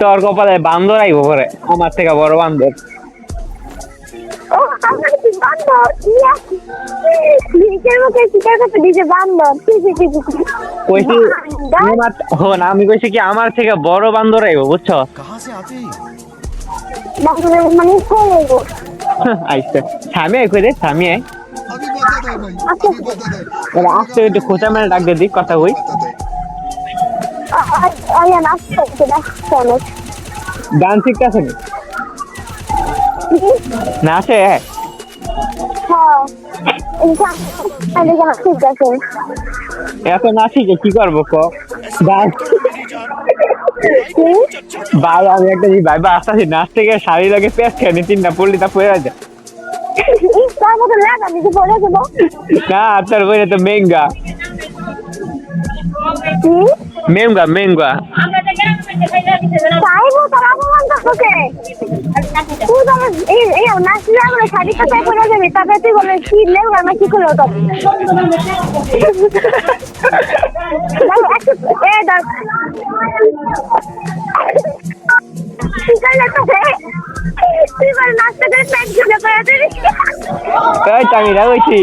তোর কপালে বান্দর আইব পরে আমার থেকে বড় বান্দর। আমি কইছি কি আমার থেকে বড় বান্দর আইব বুঝছ? আইসা দে আচ্ছা, একটু খোঁচা মেলে ডাক দিয়ে দিই কথা বই গান শিখতেছেন নাচে হ্যাঁ। ইনশাআল্লাহ এত না শিখে কি করব ক? ভাই আমি একটা জিনিস ভাই বা আসতেছি, নাচ থেকে শাড়ি লাগে পেঁয়াজ খেয়ে নি, তিনটা পড়লি তা পড়ে যায় না আপনার বইটা তো মেঙ্গা মেঙ্গা মেঙ্গা তুই তো আমি রাখছি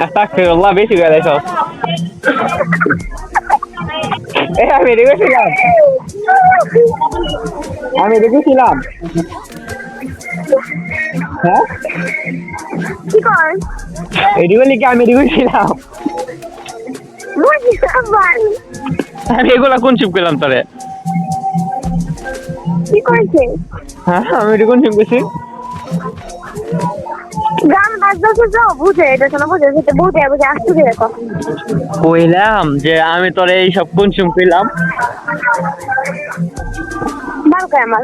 আস্তাগফিরুল্লাহ বেশি করে দিছো এই আমি রেখেছিলাম আমি রেখেছিলাম হ্যাঁ কি কর এটি বলি কি আমি রেখেছিলাম বুঝিস আবার আমি এগুলা কোন চুপ করলাম তোরে? কি করেছে হ্যাঁ আমি বাজতেছে তো বুঝে এটা শোনা বুঝে সেটা বুঝে বুঝে আসতে দেখো কইলাম যে আমি তোরে এইসব কোন চুপ করলাম বার করে আমার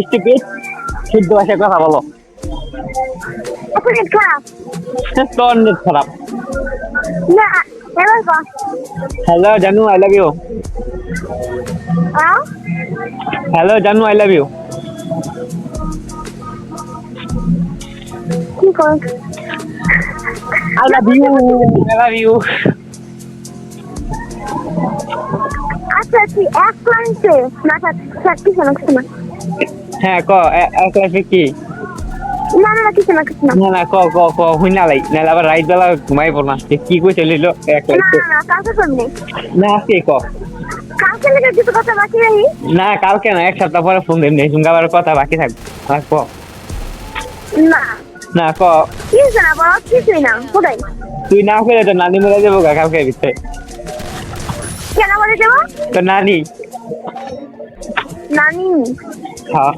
স্টুপিড শুদ্ধ ভাষায় কথা বলো। তোর নেট খারাপ। না হ্যালো জানু আই লাভ ইউ হ্যাঁ hello Janu I love you I love you I love you আচ্ছা তুই এক ক্লান্টে না থাক না কিছু না হ্যাঁ ক এক লাইফে কি? না কিছু না কিছু না। না না ক ক ক হুই না লাই। নাহলে আবার রাইত বেলা ঘুমাইব না। সে কি এক না লাইফে না না কালকে করবি না। আজকে ক? কালকে লেগে কিছু কথা বাকি রাখি না কালকে না এক সপ্তাহ পরে ফোন আবার কথা বাকি আর ক? না। না ক? না বড় কিছুই না কোথায়? তুই না তো নানি মরে যাব কালকে ভিতরে কেন বলে দেবো তো নানি। নানি। হ্যাঁ